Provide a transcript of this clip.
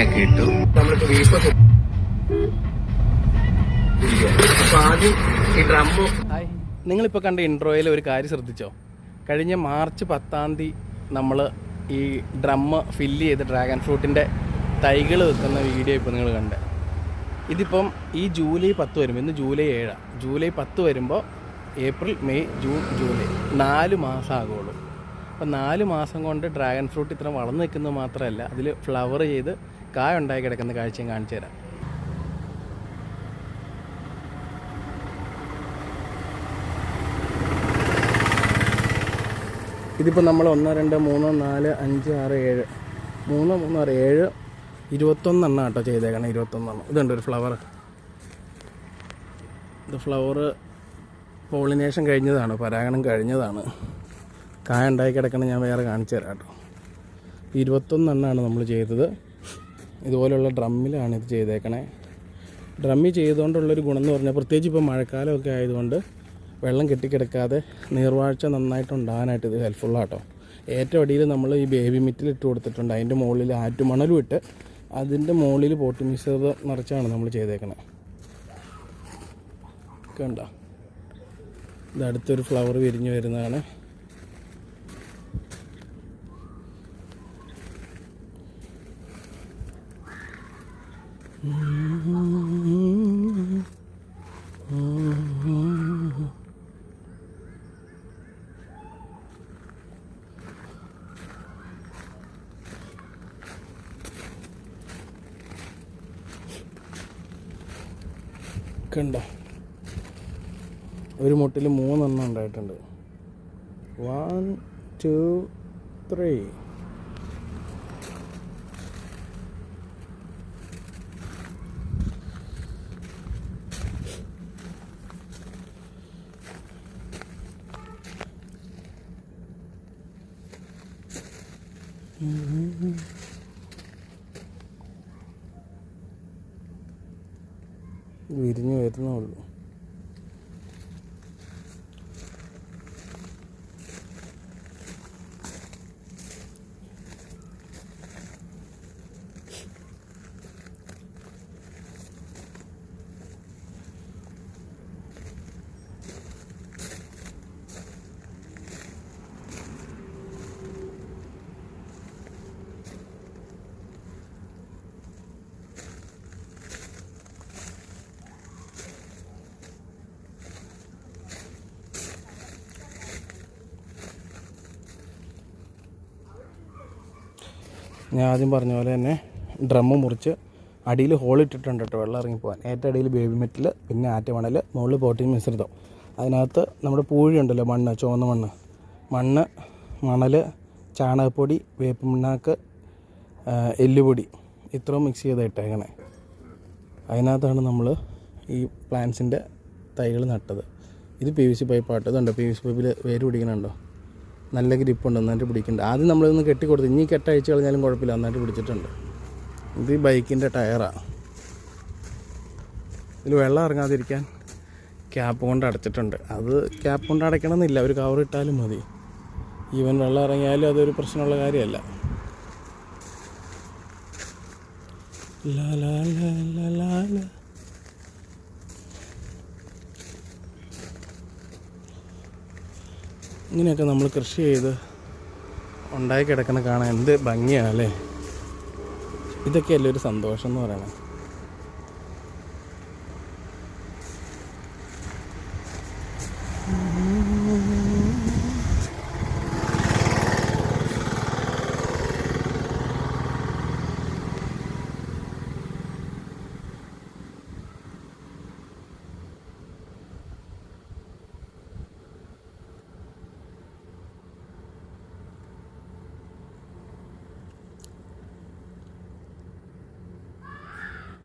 തേങ്ങയൊക്കെ ഇട്ടു. നിങ്ങളിപ്പോ നിങ്ങളിപ്പോൾ കണ്ട ഇൻട്രോയിൽ ഒരു കാര്യം ശ്രദ്ധിച്ചോ? കഴിഞ്ഞ മാർച്ച് പത്താം തീയതി നമ്മൾ ഈ ഡ്രമ്മ് ഫില്ല് ചെയ്ത് ഡ്രാഗൺ ഫ്രൂട്ടിന്റെ തൈകൾ വെക്കുന്ന വീഡിയോ ഇപ്പോൾ നിങ്ങൾ കണ്ടേ. ഇതിപ്പം ഈ ജൂലൈ പത്ത് വരുമ്പോൾ ഇന്ന് ജൂലൈ ഏഴാണ് ജൂലൈ പത്ത് വരുമ്പോൾ ഏപ്രിൽ മെയ് ജൂൺ ജൂലൈ നാല് മാസം ആകുള്ളൂ. അപ്പം നാല് മാസം കൊണ്ട് ഡ്രാഗൺ ഫ്രൂട്ട് ഇത്ര വളർന്നു നിൽക്കുന്നത് മാത്രമല്ല അതിൽ ഫ്ലവർ ചെയ്ത് കായ ഉണ്ടായി കിടക്കുന്ന കാഴ്ചയും കാണിച്ചു തരാം. ഇതിപ്പോൾ നമ്മൾ ഒന്ന് രണ്ട് മൂന്ന് നാല് അഞ്ച് ആറ് ഏഴ്. മൂന്ന് മൂന്ന് ആറ് ഏഴ് ഇരുപത്തൊന്നെണ്ണം കേട്ടോ ചെയ്തേക്കണം ഇരുപത്തൊന്നെണ്ണം. ഇതുണ്ട് ഒരു ഫ്ലവർ ഇത് ഫ്ലവർ പോളിനേഷൻ കഴിഞ്ഞതാണ് പരാഗണം കഴിഞ്ഞതാണ്. കായ ഉണ്ടായി കിടക്കണം ഞാൻ വേറെ കാണിച്ചു തരാം കേട്ടോ. ഇരുപത്തൊന്നെണ്ണമാണ് നമ്മൾ ചെയ്തത്. ഇതുപോലുള്ള ഡ്രമ്മിലാണ് ഇത് ചെയ്തേക്കണേ. ഡ്രമ്മിൽ ചെയ്തുകൊണ്ടുള്ളൊരു ഗുണം എന്ന് പറഞ്ഞാൽ പ്രത്യേകിച്ച് ഇപ്പോൾ മഴക്കാലമൊക്കെ ആയതുകൊണ്ട് വെള്ളം കെട്ടിക്കിടക്കാതെ നീർവാഴ്ച നന്നായിട്ട് ഉണ്ടാകാനായിട്ട് ഇത് ഹെൽപ്ഫുള്ളാട്ടോ ഏറ്റവും അടിയിൽ നമ്മൾ ഈ ബേബി മിറ്റിൽ ഇട്ട് കൊടുത്തിട്ടുണ്ട്. അതിന്റെ മുകളിൽ ആറ്റുമണലും ഇട്ട് അതിന്റെ മുകളിൽ പോട്ടി മിശ്രിതം നിറച്ചാണ് നമ്മൾ ചെയ്തേക്കണത് കണ്ട? ഇത് അടുത്തൊരു ഫ്ലവർ വിരിഞ്ഞ് വരുന്നതാണ്. കണ്ട? ഒരു മുട്ടിൽ മൂന്നെണ്ണം ഉണ്ടായിട്ടുണ്ട്. വൺ ടു ത്രീ വിരിഞ്ഞ് വരുന്നേ ഉള്ളൂ ഞാൻ ആദ്യം പറഞ്ഞ പോലെ തന്നെ ഡ്രമ്മ് മുറിച്ച് അടിയിൽ ഹോൾ ഇട്ടിട്ടുണ്ട് കേട്ടോ വെള്ളം ഇറങ്ങിപ്പോകാൻ ഏറ്റവും അടിയിൽ ബേബി മെറ്റിൽ പിന്നെ ആറ്റുമണൽ മുകളിൽ പോട്ടിൻ മിശ്രിതം അതിനകത്ത് നമ്മുടെ പൂഴി ഉണ്ടല്ലോ മണ്ണ് ചുവന്ന മണ്ണ്. മണ്ണ് മണൽ ചാണകപ്പൊടി വേപ്പ് മണ്ണാക്ക് എല്ലുപൊടി. ഇത്രയും മിക്സ് ചെയ്ത് ഇട്ടേക്കണേ. അതിനകത്താണ് നമ്മൾ ഈ പ്ലാന്റ്സിന്റെ തൈകൾ നട്ടത്. ഇത് പി വി സി പൈപ്പ് ഇതുണ്ടോ? പി വി സി പൈപ്പിൽ വേര് പിടിക്കണുണ്ടോ? നല്ല ഗ്രിപ്പുണ്ട് നന്നായിട്ട് പിടിക്കുന്നുണ്ട്. ആദ്യം നമ്മളിതൊന്ന് കെട്ടിക്കൊടുത്ത് ഇനി കെട്ടഴിച്ച് കളഞ്ഞാലും കുഴപ്പമില്ല നന്നായിട്ട് പിടിച്ചിട്ടുണ്ട്. ഇത് ബൈക്കിന്റെ ടയറാണ് ഇതിൽ വെള്ളം ഇറങ്ങാതിരിക്കാൻ ക്യാപ്പ് കൊണ്ട് അടച്ചിട്ടുണ്ട്. അത് ക്യാപ്പ് കൊണ്ട് അടയ്ക്കണമെന്നില്ല ഒരു കവർ ഇട്ടാലും മതി. ഈവൻ വെള്ളം ഇറങ്ങിയാലും അതൊരു പ്രശ്നമുള്ള കാര്യമല്ല. ലാ ലാ ലാ ലാ ലാ. ഇങ്ങനെയൊക്കെ നമ്മൾ കൃഷി ചെയ്ത് ഉണ്ടായി കിടക്കണ കാണാൻ എന്ത് ഭംഗിയാണ് അല്ലേ ഇതൊക്കെയല്ലേ ഒരു സന്തോഷം എന്ന് പറയണത്